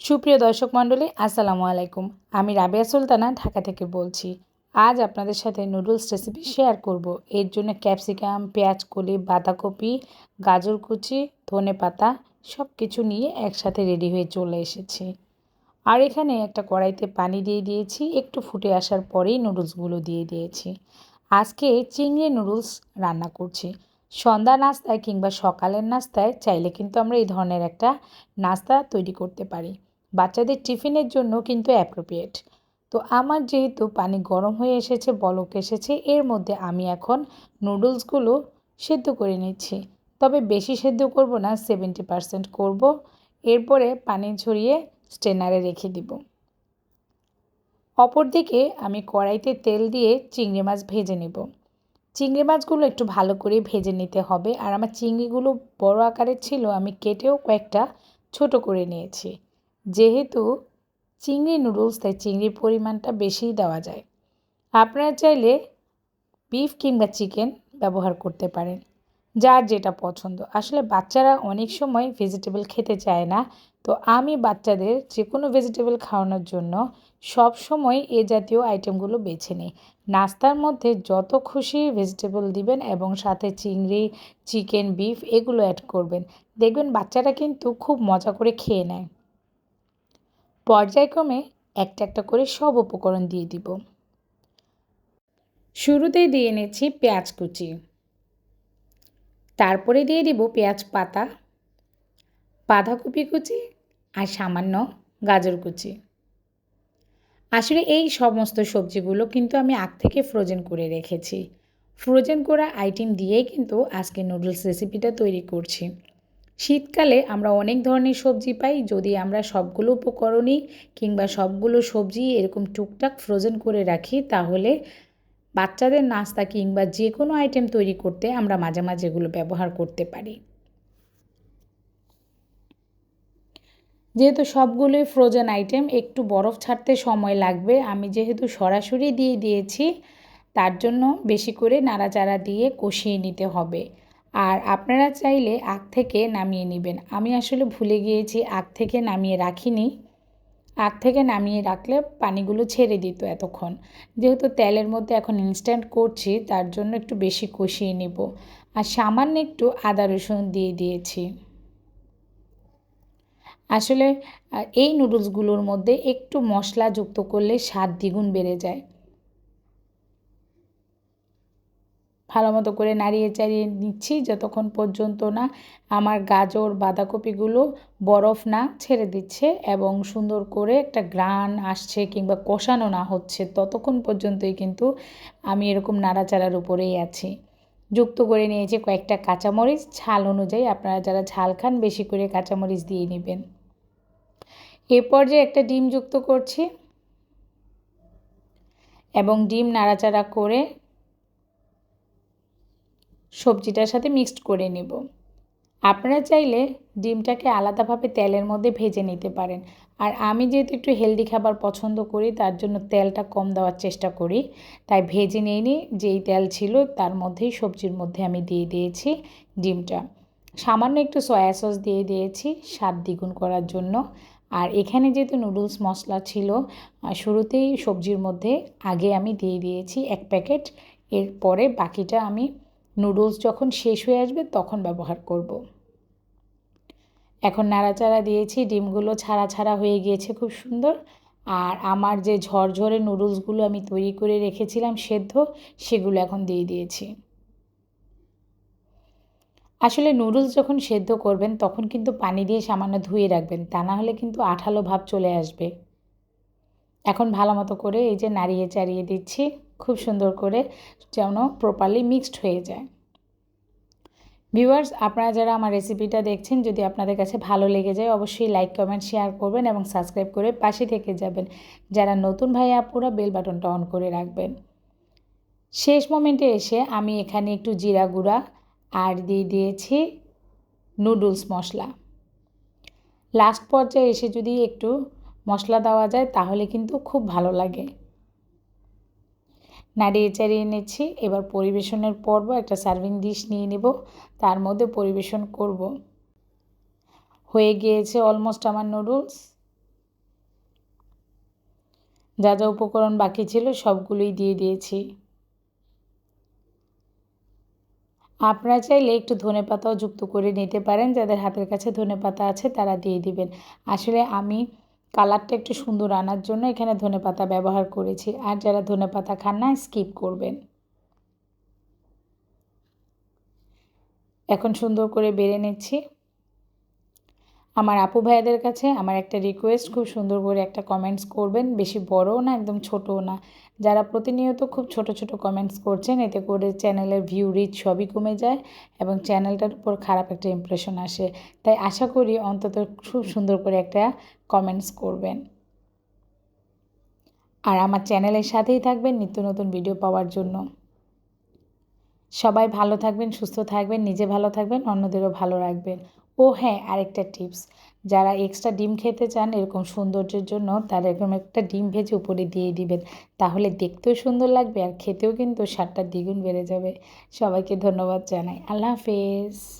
সুপ্রিয় দর্শক মণ্ডলী, আসসালামু আলাইকুম। আমি রাবেয়া সুলতানা, ঢাকা থেকে বলছি, আজ আপনাদের সাথে নুডলস রেসিপি শেয়ার করব। এর জন্য ক্যাপসিকাম, পেঁয়াজ কলি, বাঁধাকপি, গাজর কুচি, ধনে পাতা সব কিছু নিয়ে একসাথে রেডি হয়ে চলে এসেছি। আর এখানে একটা কড়াইতে পানি দিয়ে দিয়েছি, একটু ফুটে আসার পরেই নুডলসগুলো দিয়ে দিয়েছি। আজকে চিংড়ি নুডলস রান্না করছি। সন্ধ্যা নাস্তায় কিংবা সকালের নাস্তায় চাইলে কিন্তু আমরা এই ধরনের একটা নাস্তা তৈরি করতে পারি। বাচ্চাদের টিফিনের জন্য কিন্তু অ্যাপ্রোপ্রিয়েট তো আমার যেহেতু পানি গরম হয়ে এসেছে, বলক এসেছে, এর মধ্যে আমি এখন নুডলসগুলো সেদ্ধ করে নিচ্ছি। তবে বেশি সেদ্ধ করব না সেভেন্টি পারসেন্ট করব। এরপরে পানি ঝরিয়ে স্টেনারে রেখে দিব। অপরদিকে আমি কড়াইতে তেল দিয়ে চিংড়ি মাছ ভেজে নেব। চিংড়ি মাছগুলো একটু ভালো করে ভেজে নিতে হবে। আর আমার চিংড়িগুলো বড় আকারের ছিল, আমি কেটেও কয়েকটা ছোট করে নিয়েছি। যেহেতু চিংড়ি নুডলস তাই চিংড়ির পরিমাণটা বেশিই দেওয়া যায়। আপনারা চাইলে বিফ কিংবা চিকেন ব্যবহার করতে পারেন, যার যেটা পছন্দ। আসলে বাচ্চারা অনেক সময় ভেজিটেবল খেতে চায় না, তো আমি বাচ্চাদের যে কোনো ভেজিটেবল খাওয়ানোর জন্য সব সময় এ জাতীয় আইটেমগুলো বেছে নিই। নাস্তার মধ্যে যত খুশি ভেজিটেবল দিবেন এবং সাথে চিংড়ি, চিকেন, বিফ এগুলো অ্যাড করবেন। দেখবেন বাচ্চারা কিন্তু খুব মজা করে খেয়ে নেয়। পর্যায়ক্রমে একটা একটা করে সব উপকরণ দিয়ে দিব। শুরুতেই দিয়ে নিচ্ছি পেঁয়াজ কুচি। তারপরে দিয়ে দিব পেঁয়াজ পাতা, বাঁধাকপি কুচি আর সামান্য গাজর কুচি। আসলে এই সমস্ত সবজিগুলো কিন্তু আমি আগ থেকে ফ্রোজেন করে রেখেছি। ফ্রোজেন করা আইটেম দিয়েই কিন্তু আজকে নুডলস রেসিপিটা তৈরি করছি। শীতকালে আমরা অনেক ধরনের সবজি পাই, যদি আমরা সবগুলো উপকরণই কিংবা সবগুলো সবজি এরকম টুকটাক ফ্রোজেন করে রাখি, তাহলে বাচ্চাদের নাস্তা কিংবা যে কোনো আইটেম তৈরি করতে আমরা মাঝে মাঝে এগুলো ব্যবহার করতে পারি। যেহেতু সবগুলোই ফ্রোজেন আইটেম একটু বরফ ছাড়তে সময় লাগবে। আমি যেহেতু সরাসরি দিয়ে দিয়েছি, তার জন্য বেশি করে নাড়াচাড়া দিয়ে কষিয়ে নিতে হবে। আর আপনারা চাইলে আগ থেকে নামিয়ে নেবেন। আমি আসলে ভুলে গিয়েছি আগ থেকে নামিয়ে রাখিনি। আগ থেকে নামিয়ে রাখলে পানিগুলো ছেড়ে দিত এতক্ষণ। যেহেতু তেলের মধ্যে এখন ইনস্ট্যান্ট করছি, তার জন্য একটু বেশি কষিয়ে নেব। আর সামান্য একটু আদা রসুন দিয়ে দিয়েছি। আসলে এই নুডলসগুলোর মধ্যে একটু মশলা যুক্ত করলে স্বাদ দ্বিগুণ বেড়ে যায়। ভালো মতো করে নাড়িয়ে চাড়িয়ে নিচ্ছি যতক্ষণ পর্যন্ত না আমার গাজর, বাঁধাকপিগুলো বরফ না ছেড়ে দিচ্ছে এবং সুন্দর করে একটা গ্রান আসছে কিংবা কষানো না হচ্ছে, ততক্ষণ পর্যন্তই কিন্তু আমি এরকম নাড়াচাড়ার উপরেই আছি। যুক্ত করে নিয়েছি কয়েকটা কাঁচামরিচ, ঝাল অনুযায়ী আপনারা যারা ঝাল খান বেশি করে কাঁচামরিচ দিয়ে নেবেন। এ পর্যায়ে একটা ডিম যুক্ত করছি এবং ডিম নাড়াচাড়া করে সবজিটার সাথে মিক্সড করে নেব। আপনারা চাইলে ডিমটাকে আলাদাভাবে তেলের মধ্যে ভেজে নিতে পারেন। আর আমি যেহেতু একটু হেলদি খাবার পছন্দ করি, তার জন্য তেলটা কম দেওয়ার চেষ্টা করি। তাই ভেজে নিয়ে নিই যেই তেল ছিল তার মধ্যেই সবজির মধ্যে আমি দিয়ে দিয়েছি ডিমটা। সামান্য একটু সয়া সস দিয়ে দিয়েছি স্বাদ দ্বিগুণ করার জন্য। আর এখানে যেহেতু নুডলস মশলা ছিল শুরুতেই সবজির মধ্যে আগে আমি দিয়ে দিয়েছি এক প্যাকেট। এরপরে বাকিটা আমি নুডলস যখন শেষ হয়ে আসবে তখন ব্যবহার করব। এখন নাড়াচাড়া দিয়েছি, ডিমগুলো ছাড়া ছাড়া হয়ে গিয়েছে খুব সুন্দর। আর আমার যে ঝরঝরে নুডলসগুলো আমি তৈরি করে রেখেছিলাম সেদ্ধ, সেগুলো এখন দিয়ে দিয়েছি। আসলে নুডলস যখন সেদ্ধ করবেন তখন কিন্তু পানি দিয়ে সামান্য ধুয়ে রাখবেন, তা না হলে কিন্তু আঠালো ভাব চলে আসবে। এখন ভালো মতো করে এই যে নাড়িয়ে চাড়িয়ে দিচ্ছি। খুব সুন্দর করে যেন প্রপারলি মিক্সড হয়ে যায়। ভিউয়ার্স আপনারা যারা আমার রেসিপিটা দেখছেন, যদি আপনাদের কাছে ভালো লেগে যায়, অবশ্যই লাইক কমেন্ট শেয়ার করবেন এবং সাবস্ক্রাইব করে পাশে থেকে যাবেন। যারা নতুন ভাই, আপুরা বেল বাটনটা অন করে রাখবেন। শেষ মোমেন্টে এসে আমি এখানে একটু জিরা গুঁড়া আর দিয়ে দিয়েছি নুডলস মশলা। লাস্ট পর্যায়ে এসে যদি একটু মশলা দেওয়া যায়, তাহলে কিন্তু খুব ভালো লাগে। নাড়িয়ে চাড়িয়ে নিচ্ছি। এবার পরিবেশনের পর্ব একটা সার্ভিং ডিশ নিয়ে নেব। তার মধ্যে পরিবেশন করব। হয়ে গিয়েছে অলমোস্ট আমার নুডলস যা যা উপকরণ বাকি ছিল সবগুলোই দিয়ে দিয়েছি। আপনারা চাইলে একটু ধনে পাতাও যুক্ত করে নিতে পারেন। যাদের হাতের কাছে ধনে পাতা আছে তারা দিয়ে দিবেন। আসলে আমি কালারটা একটু সুন্দর আনার জন্য এখানে ধনে পাতা ব্যবহার করেছি। আর যারা ধনে পাতা খান না স্কিপ করবেন। এখন সুন্দর করে বেড়ে নিচ্ছি। আমার আপু ভাইয়াদের কাছে আমার একটা রিকোয়েস্ট খুব সুন্দর করে একটা কমেন্টস করবেন। বেশি বড়ও না, একদম ছোটও না। যারা প্রতিনিয়ত খুব ছোট ছোট কমেন্টস করছেন, এতে করে চ্যানেলের ভিউ রিচ সবই কমে যায় এবং চ্যানেলটার উপর খারাপ একটা ইমপ্রেশন আসে। তাই আশা করি অন্তত খুব সুন্দর করে একটা কমেন্টস করবেন। আর আমার চ্যানেলের সাথেই থাকবেন নিত্য নতুন ভিডিও পাওয়ার জন্য। সবাই ভালো থাকবেন, সুস্থ থাকবেন, নিজে ভালো থাকবেন, অন্যদেরও ভালো রাখবেন। ও হ্যাঁ আরেকটা টিপস। যারা এক্সট্রা ডিম খেতে চান, এরকম সৌন্দর্যের জন্য তারা এরকম একটা ডিম ভেজে উপরে দিয়ে দিবেন। তাহলে দেখতেও সুন্দর লাগবে আর খেতেও কিন্তু স্বাদটা দ্বিগুণ বেড়ে যাবে। সবাইকে ধন্যবাদ জানাই। আল্লাহ হাফেজ।